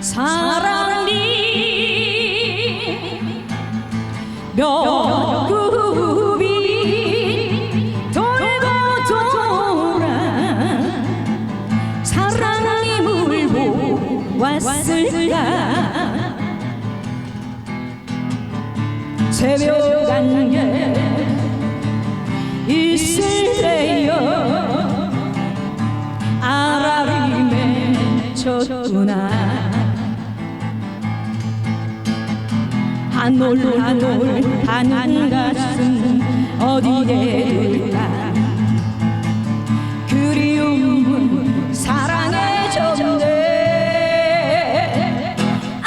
사랑이 몇 굽이 돌고 돌아 사랑이 물고 왔을까? 새벽 안개 있을 때여 아라리 맺혔구나 한올 하는 가슴 어디에 둘까? 그리움은 사랑의 전대. 아,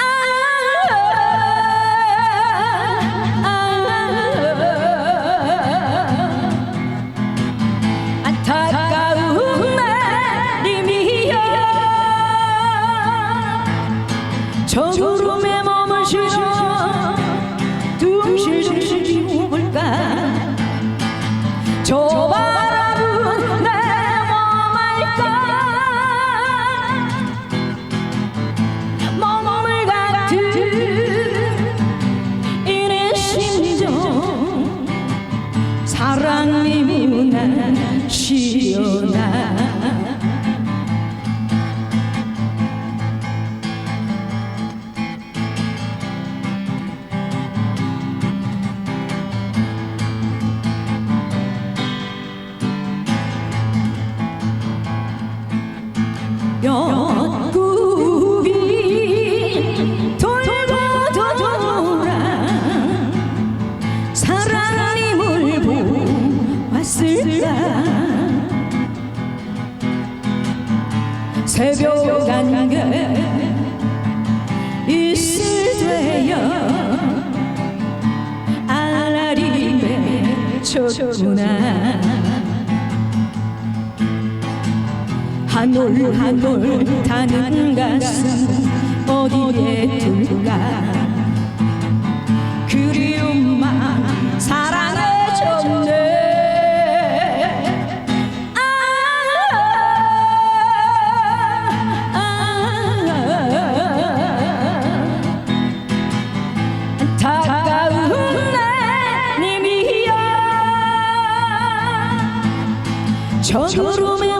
아, 내림이여 연구비 돌고 돌아 사랑이 물고 왔을까? 새벽 안개 있을 때여 알라리 맺혔구나 한올 한올 타는 가슴 어디에 둘까 그리움만 사랑의 전대 아, 안타까운 내님이여 저 구름에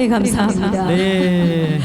네 감사합니다. 네.